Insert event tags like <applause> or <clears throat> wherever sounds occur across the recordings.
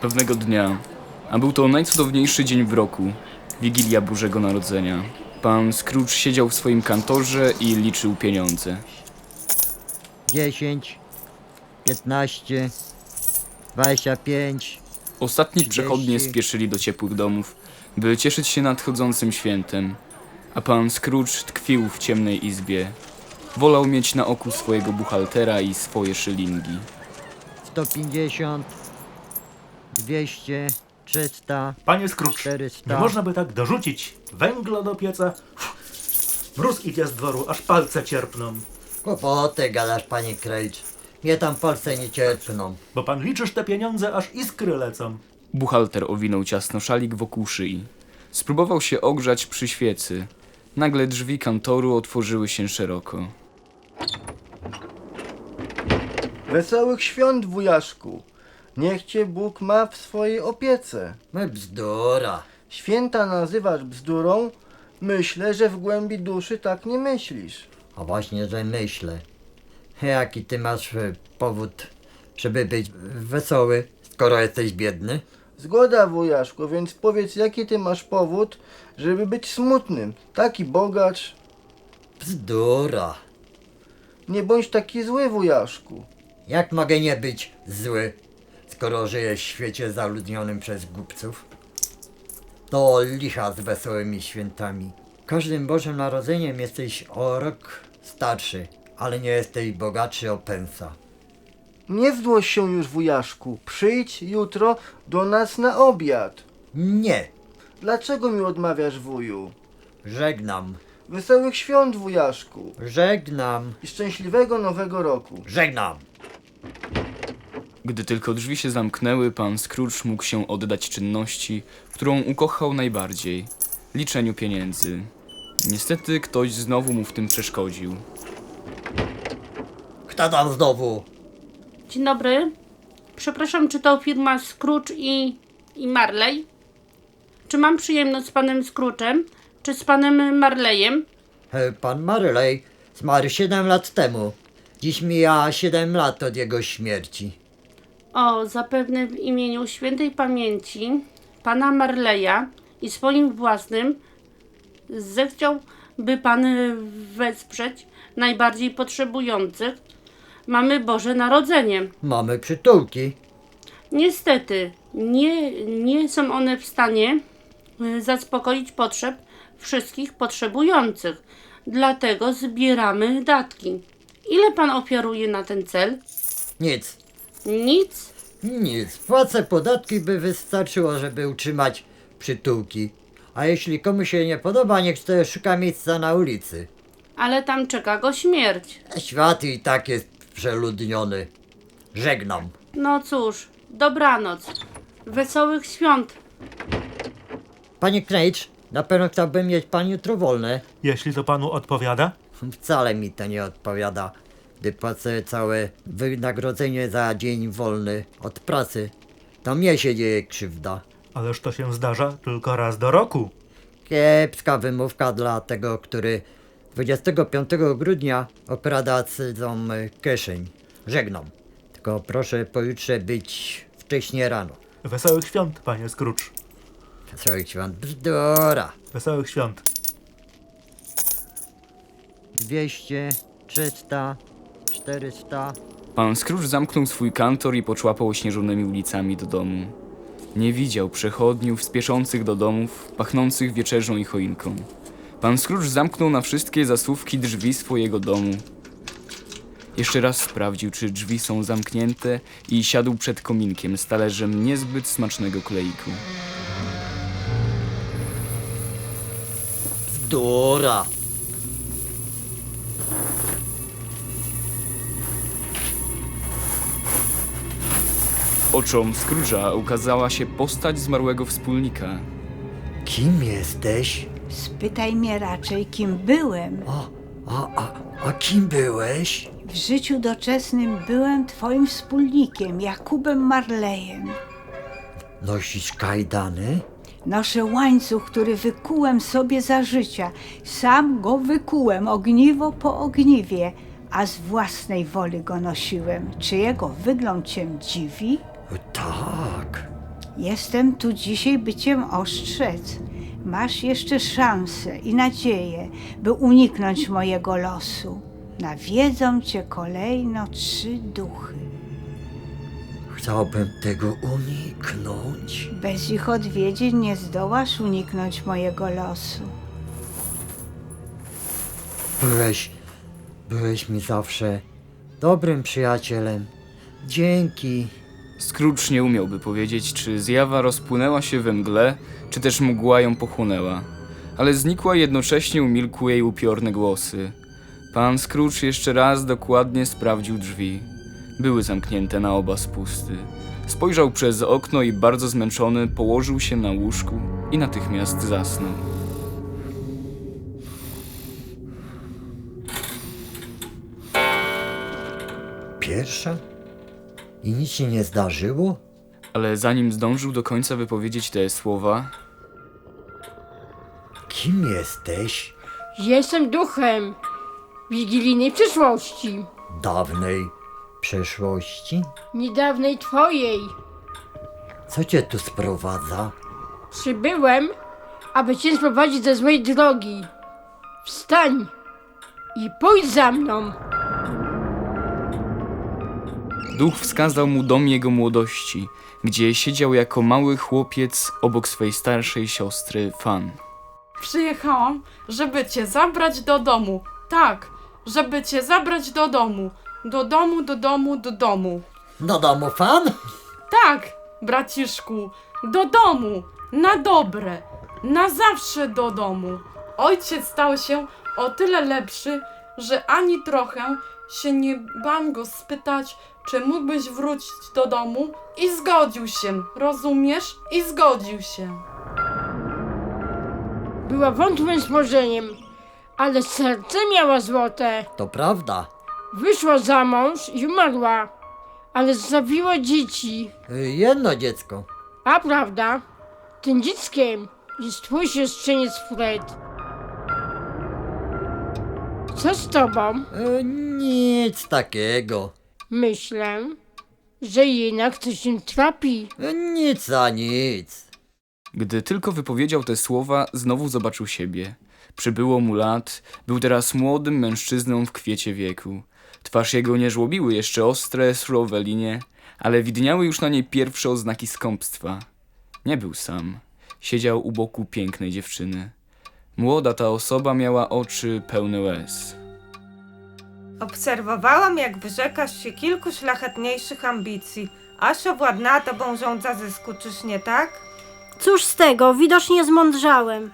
Pewnego dnia, a był to najcudowniejszy dzień w roku, Wigilia Bożego Narodzenia, pan Scrooge siedział w swoim kantorze i liczył pieniądze. 10, 15, 25. Ostatni 30. przechodnie spieszyli do ciepłych domów, by cieszyć się nadchodzącym świętem, a pan Scrooge tkwił w ciemnej izbie. Wolał mieć na oku swojego buchaltera i swoje szylingi. 150, 200, 300, Panie Scrooge, 400. nie można by tak dorzucić węgla do pieca? Mróz idzie z dworu, aż palce cierpną. Kłopoty gadasz, panie Krejcz. Mnie tam w Polsce nie cierpną. Bo pan liczysz te pieniądze, aż iskry lecą. Buchalter owinął ciasno szalik wokół szyi. Spróbował się ogrzać przy świecy. Nagle drzwi kantoru otworzyły się szeroko. Wesołych świąt, wujaszku. Niech cię Bóg ma w swojej opiece. My bzdura. Święta nazywasz bzdurą? Myślę, że w głębi duszy tak nie myślisz. A właśnie, że myślę. Jaki ty masz e, powód, żeby być wesoły, skoro jesteś biedny? Zgoda, wujaszku, więc powiedz, jaki ty masz powód, żeby być smutnym. Taki bogacz. Bzdura. Nie bądź taki zły, wujaszku. Jak mogę nie być zły, skoro żyję w świecie zaludnionym przez głupców? To licha z wesołymi świętami. Każdym Bożym Narodzeniem jesteś o rok starszy, ale nie jesteś bogatszy o pensa. Nie złoś się już, wujaszku. Przyjdź jutro do nas na obiad. Nie, Dlaczego mi odmawiasz, wuju? żegnam, Wesołych świąt, wujaszku. żegnam, I szczęśliwego nowego roku. żegnam. Gdy tylko drzwi się zamknęły, pan Scrooge mógł się oddać czynności, którą ukochał najbardziej liczeniu pieniędzy. Niestety ktoś znowu mu w tym przeszkodził. Kto tam znowu? Dzień dobry. Przepraszam, czy to firma Scrooge i, i Marley? Czy mam przyjemność z panem Scrooge'em, czy z panem Marleyem? E, Pan Marley zmarł 7 lat temu. Dziś mija 7 lat od jego śmierci. O, zapewne w imieniu świętej pamięci pana Marleya i swoim własnym zechciałby pan wesprzeć najbardziej potrzebujących. Mamy Boże Narodzenie. Mamy przytułki. Niestety, nie, nie są one w stanie y, zaspokoić potrzeb wszystkich potrzebujących. Dlatego zbieramy datki. Ile pan ofiaruje na ten cel? Nic. Nic? Nic. Płacę podatki, by wystarczyło, żeby utrzymać przytułki. A jeśli komuś się nie podoba, niech sobie szuka miejsca na ulicy. Ale tam czeka go śmierć. Świat i tak jest przeludniony. Żegnam. No cóż, dobranoc. Wesołych świąt. Panie Knejcz, na pewno chciałbym mieć pan jutro wolne. Jeśli to panu odpowiada? Wcale mi to nie odpowiada, gdy płacę całe wynagrodzenie za dzień wolny od pracy. To mnie się dzieje krzywda. Ależ to się zdarza tylko raz do roku. Kiepska wymówka dla tego, który 25 grudnia okrada cudzą kieszeń. Żegnam. Tylko proszę pojutrze być wcześnie rano. Wesołych świąt, panie Scrooge. Wesołych świąt. Bzdura. Wesołych świąt. 200, 300, 400. Pan Scrooge zamknął swój kantor i poczłapał ośnieżonymi ulicami do domu. Nie widział przechodniów spieszących do domów, pachnących wieczerzą i choinką. Pan Scrooge zamknął na wszystkie zasłówki drzwi swojego domu. Jeszcze raz sprawdził, czy drzwi są zamknięte i siadł przed kominkiem z talerzem niezbyt smacznego kleiku. Bzdura. Oczom Scrooge'a ukazała się postać zmarłego wspólnika. Kim jesteś? Spytaj mnie raczej, kim byłem. A, a, a, a kim byłeś? W życiu doczesnym byłem twoim wspólnikiem, Jakubem Marlejem. Nosisz kajdany? Noszę łańcuch, który wykułem sobie za życia. Sam go wykułem, ogniwo po ogniwie, a z własnej woli go nosiłem. Czy jego wygląd cię dziwi? Tak. Jestem tu dzisiaj, by cię ostrzec. Masz jeszcze szansę i nadzieję, by uniknąć mojego losu. Nawiedzą cię kolejno trzy duchy. Chciałbym tego uniknąć. Bez ich odwiedzin nie zdołasz uniknąć mojego losu. Byłeś, byłeś mi zawsze dobrym przyjacielem. Dzięki. Scrooge nie umiałby powiedzieć, czy zjawa rozpłynęła się we mgle, czy też mgła ją pochłonęła, ale znikła jednocześnie umilkły jej upiorne głosy. Pan Scrooge jeszcze raz dokładnie sprawdził drzwi. Były zamknięte na oba spusty. Spojrzał przez okno i bardzo zmęczony położył się na łóżku i natychmiast zasnął. Pierwsza? I nic się nie zdarzyło? Ale zanim zdążył do końca wypowiedzieć te słowa, Kim jesteś? Jestem duchem wigilijnej przyszłości, Dawnej przeszłości? niedawnej twojej. Co cię tu sprowadza? Przybyłem, aby cię sprowadzić ze złej drogi. Wstań i pójdź za mną. Duch wskazał mu dom jego młodości, gdzie siedział jako mały chłopiec obok swej starszej siostry Fan. Przyjechałam, żeby cię zabrać do domu. Tak, żeby cię zabrać do domu. Do domu, do domu, do domu. Do domu fan? Tak, braciszku, do domu. Na dobre. Na zawsze do domu. Ojciec stał się o tyle lepszy, że ani trochę się nie bałam go spytać, czy mógłbyś wrócić do domu i zgodził się, rozumiesz? I zgodził się. Była wątłym stworzeniem, ale serce miała złote. To prawda. Wyszła za mąż i umarła, ale zostawiła dzieci. Y, Jedno dziecko. A prawda, tym dzieckiem jest twój siostrzeniec Fred. Co z tobą? Y, Nic takiego. Myślę, że jednak coś się trapi. Y, Nic za nic. Gdy tylko wypowiedział te słowa, znowu zobaczył siebie. Przybyło mu lat, był teraz młodym mężczyzną w kwiecie wieku. Twarz jego nie żłobiły jeszcze ostre, surowe linie, ale widniały już na niej pierwsze oznaki skąpstwa. Nie był sam. Siedział u boku pięknej dziewczyny. Młoda ta osoba miała oczy pełne łez. Obserwowałam, jak wyrzekasz się kilku szlachetniejszych ambicji, aż owładnęła tobą żądza zysku, czyż nie tak? Cóż z tego, widocznie zmądrzałem,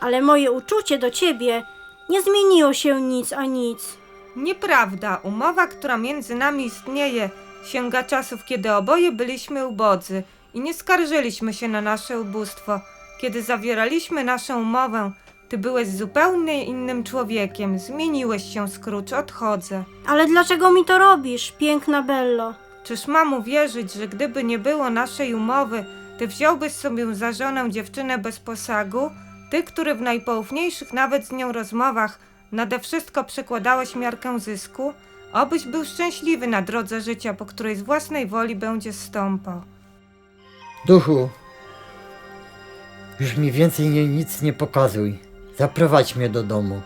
ale moje uczucie do ciebie nie zmieniło się nic a nic. Nieprawda, umowa, która między nami istnieje, sięga czasów, kiedy oboje byliśmy ubodzy i nie skarżyliśmy się na nasze ubóstwo. Kiedy zawieraliśmy naszą umowę, ty byłeś zupełnie innym człowiekiem, zmieniłeś się, Scrooge, odchodzę. Ale dlaczego mi to robisz, piękna Bello? Czyż mam uwierzyć, że gdyby nie było naszej umowy, ty wziąłbyś sobie za żonę dziewczynę bez posagu? Ty, który w najpoufniejszych nawet z nią rozmowach nade wszystko przekładałeś miarkę zysku? Obyś był szczęśliwy na drodze życia, po której z własnej woli będzie stąpał. Duchu, już mi więcej nie, nic nie pokazuj. Zaprowadź mnie do domu.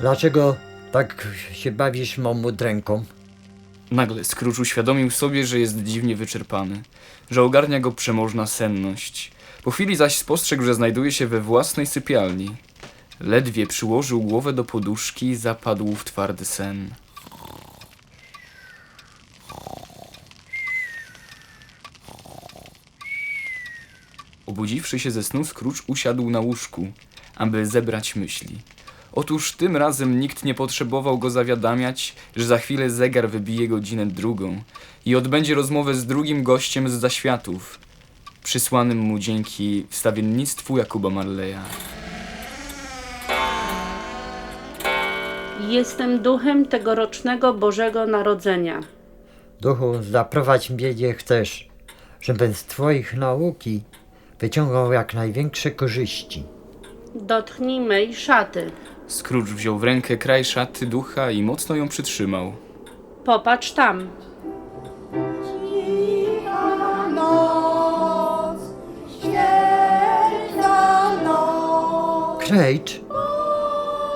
Dlaczego tak się bawisz mą ręką? Nagle Scrooge uświadomił sobie, że jest dziwnie wyczerpany, że ogarnia go przemożna senność. Po chwili zaś spostrzegł, że znajduje się we własnej sypialni. Ledwie przyłożył głowę do poduszki i zapadł w twardy sen. Obudziwszy się ze snu, Scrooge usiadł na łóżku, aby zebrać myśli. Otóż tym razem nikt nie potrzebował go zawiadamiać, że za chwilę zegar wybije godzinę drugą i odbędzie rozmowę z drugim gościem z zaświatów, przysłanym mu dzięki wstawiennictwu Jakuba Marleya. Jestem duchem tegorocznego Bożego Narodzenia. Duchu, zaprowadź mnie gdzie chcesz, żebym z twoich nauki wyciągał jak największe korzyści. Dotknij mej szaty. Scrooge wziął w rękę kraj szaty ducha i mocno ją przytrzymał. Popatrz tam. Kate?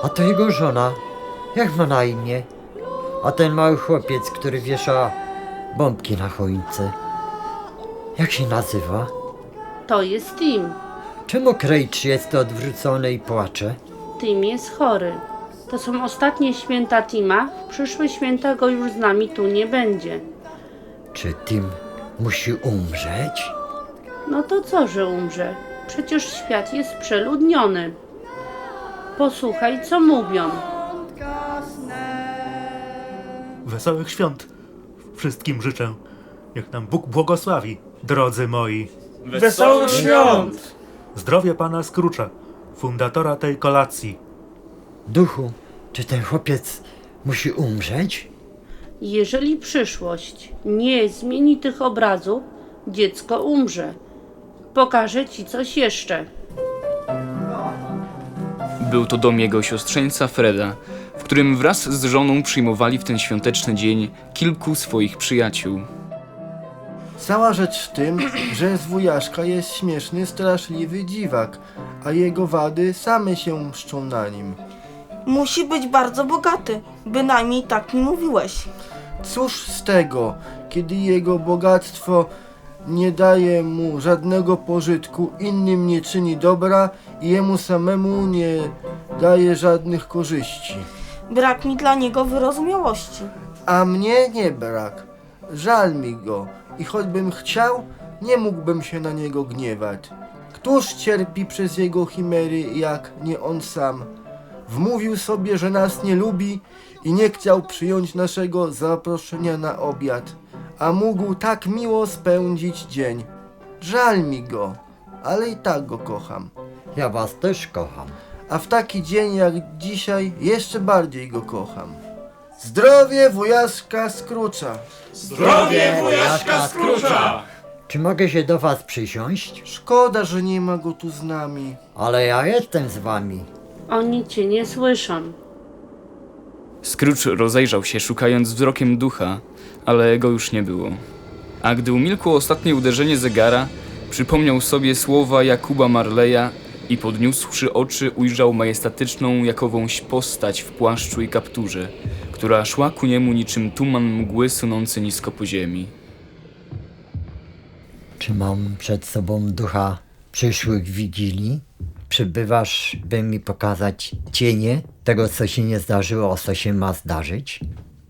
A to jego żona. Jak ma na imię? A ten mały chłopiec, który wiesza bombki na choince. Jak się nazywa? To jest Tim. Czemu Krejcz jest odwrócony i płacze? Tim jest chory. To są ostatnie święta Tima. W przyszłe święta go już z nami tu nie będzie. Czy Tim musi umrzeć? No to co, że umrze? Przecież świat jest przeludniony. Posłuchaj, co mówią. Wesołych świąt wszystkim życzę. Niech nam Bóg błogosławi, drodzy moi. Wesołych świąt! Zdrowie pana Scrooge'a, fundatora tej kolacji. Duchu, czy ten chłopiec musi umrzeć? Jeżeli przyszłość nie zmieni tych obrazów, dziecko umrze. Pokażę ci coś jeszcze. Był to dom jego siostrzeńca Freda, w którym wraz z żoną przyjmowali w ten świąteczny dzień kilku swoich przyjaciół. Cała rzecz w tym, <clears throat> że z wujaszka jest śmieszny, straszliwy dziwak, a jego wady same się mszczą na nim. Musi być bardzo bogaty, bynajmniej tak mi mówiłeś. Cóż z tego, kiedy jego bogactwo nie daje mu żadnego pożytku, innym nie czyni dobra i jemu samemu nie daje żadnych korzyści. Brak mi dla niego wyrozumiałości. A mnie nie brak. Żal mi go i choćbym chciał, nie mógłbym się na niego gniewać. Któż cierpi przez jego chimery, jak nie on sam? Wmówił sobie, że nas nie lubi i nie chciał przyjąć naszego zaproszenia na obiad, a mógł tak miło spędzić dzień. Żal mi go, ale i tak go kocham. Ja was też kocham. A w taki dzień jak dzisiaj jeszcze bardziej go kocham. Zdrowie wujaszka Skrucza! Jaszka Scrooge'a! Czy mogę się do was przysiąść? Szkoda, że nie ma go tu z nami. Ale ja jestem z wami. Oni cię nie słyszą. Scrooge rozejrzał się, szukając wzrokiem ducha, ale go już nie było. A gdy umilkło ostatnie uderzenie zegara, przypomniał sobie słowa Jakuba Marleya i podniósłszy oczy ujrzał majestatyczną jakowąś postać w płaszczu i kapturze, która szła ku niemu niczym tuman mgły sunący nisko po ziemi. Czy mam przed sobą ducha przyszłych wigilii? Przybywasz, by mi pokazać cienie tego, co się nie zdarzyło, co się ma zdarzyć?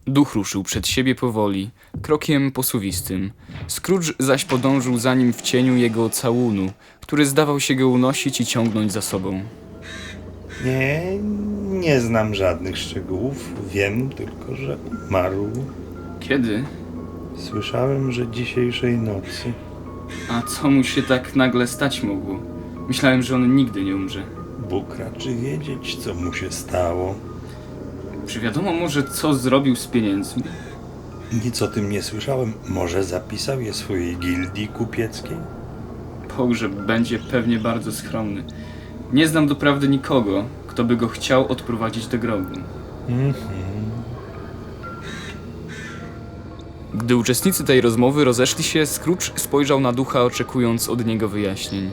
Duch ruszył przed siebie powoli, krokiem posuwistym. Scrooge zaś podążył za nim w cieniu jego całunu, który zdawał się go unosić i ciągnąć za sobą. Nie, nie znam żadnych szczegółów. Wiem tylko, że umarł. Kiedy? Słyszałem, że dzisiejszej nocy. A co mu się tak nagle stać mogło? Myślałem, że on nigdy nie umrze. Bóg raczy wiedzieć, co mu się stało. Czy wiadomo może, co zrobił z pieniędzmi? Nic o tym nie słyszałem. Może zapisał je swojej gildii kupieckiej? Pogrzeb będzie pewnie bardzo skromny. Nie znam doprawdy nikogo, kto by go chciał odprowadzić do grobu. Mhm. Gdy uczestnicy tej rozmowy rozeszli się, Scrooge spojrzał na ducha, oczekując od niego wyjaśnień.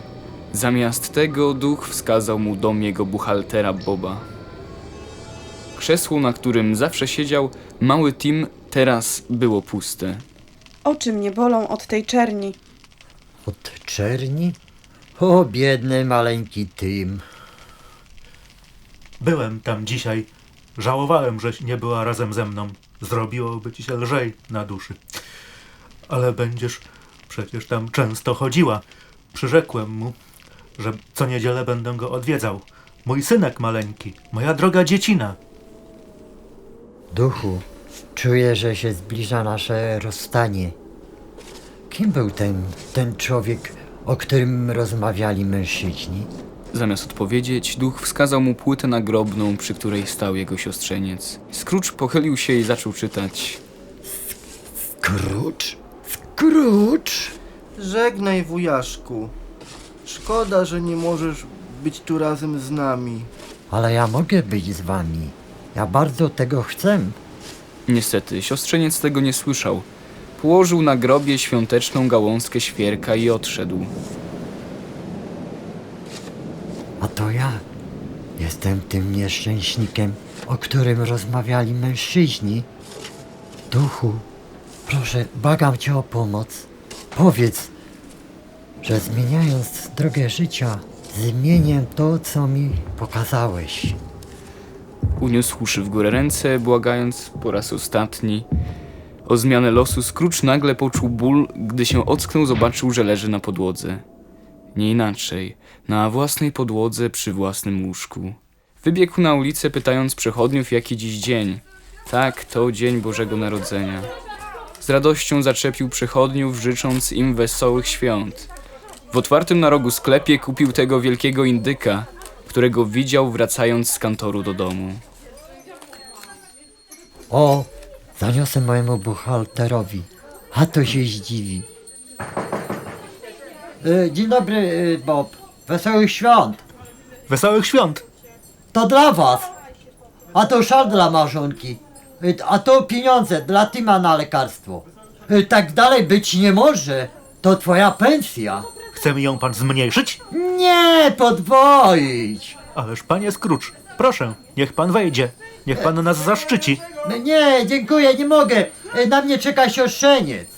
Zamiast tego duch wskazał mu dom jego buchaltera Boba. Krzesło, na którym zawsze siedział, mały Tim teraz było puste. Oczy mnie bolą od tej czerni. Od czerni? O, biedny, maleńki Tim. Byłem tam dzisiaj. Żałowałem, żeś nie była razem ze mną. Zrobiłoby ci się lżej na duszy. Ale będziesz przecież tam często chodziła. Przyrzekłem mu, że co niedzielę będę go odwiedzał. Mój synek maleńki, moja droga dziecina. Duchu, czuję, że się zbliża nasze rozstanie. Kim był ten, ten człowiek, o którym rozmawiali mężczyźni? Zamiast odpowiedzieć, duch wskazał mu płytę nagrobną, przy której stał jego siostrzeniec. Scrooge pochylił się i zaczął czytać. Scrooge? Scrooge? Żegnaj wujaszku. Szkoda, że nie możesz być tu razem z nami. Ale ja mogę być z wami. Ja bardzo tego chcę. Niestety, siostrzeniec tego nie słyszał. Położył na grobie świąteczną gałązkę świerka i odszedł. A to ja. Jestem tym nieszczęśnikiem, o którym rozmawiali mężczyźni. Duchu, proszę, błagam cię o pomoc. Powiedz, że zmieniając drogę życia, zmienię to, co mi pokazałeś. Uniósłszy w górę ręce, błagając po raz ostatni o zmianę losu, Scrooge nagle poczuł ból, gdy się ocknął, zobaczył, że leży na podłodze. Nie inaczej, na własnej podłodze przy własnym łóżku. Wybiegł na ulicę, pytając przechodniów, jaki dziś dzień. Tak, to dzień Bożego Narodzenia. Z radością zaczepił przechodniów, życząc im wesołych świąt. W otwartym na rogu sklepie kupił tego wielkiego indyka, którego widział wracając z kantoru do domu. O, zaniosę mojemu buchalterowi, a to się zdziwi. E, dzień dobry, e, Bob. Wesołych świąt. Wesołych świąt! To dla was. A to szal dla małżonki. E, A to pieniądze dla Tima na lekarstwo. E, Tak dalej być nie może. To twoja pensja. Chce mi ją pan zmniejszyć? Nie podwoić. Ależ panie Scrooge, proszę, niech pan wejdzie. Niech pan nas zaszczyci. No Nie, dziękuję, nie mogę. E, Na mnie czeka siostrzeniec.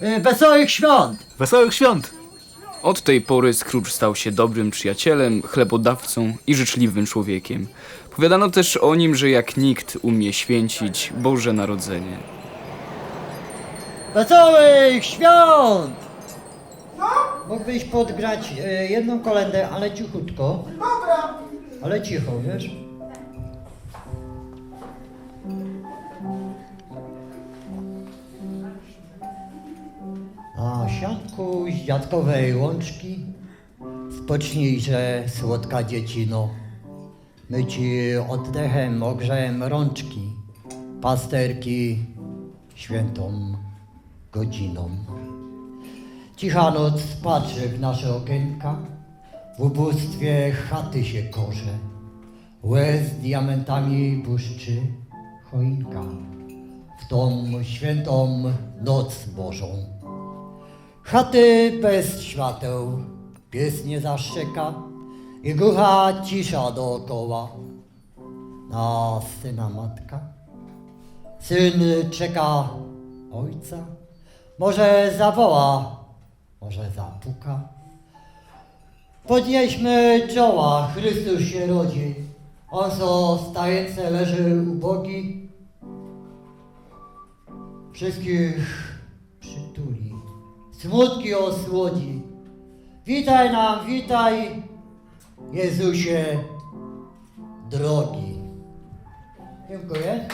E, Wesołych świąt. Wesołych świąt! Od tej pory Scrooge stał się dobrym przyjacielem, chlebodawcą i życzliwym człowiekiem. Powiadano też o nim, że jak nikt umie święcić Boże Narodzenie. Wesołych świąt! Mógłbyś podgrać e, jedną kolendę, ale cichutko. Dobra. Ale cicho, wiesz? Na siatku z dziadkowej łączki spocznijże słodka dziecino. My ci oddechem ogrzałem rączki, pasterki świętą godziną. Cicha noc patrzy w nasze okienka, w ubóstwie chaty się korze, łez diamentami błyszczy choinka w tą świętą noc Bożą. Chaty bez świateł, pies nie zaszczeka i głucha cisza dookoła. Na syna matka, syn czeka ojca, może zawoła, może zapuka. Podnieśmy czoła, Chrystus się rodzi, on co stajence leży ubogi, wszystkich smutki osłodzi. Witaj nam, witaj, Jezusie drogi. Dziękuję.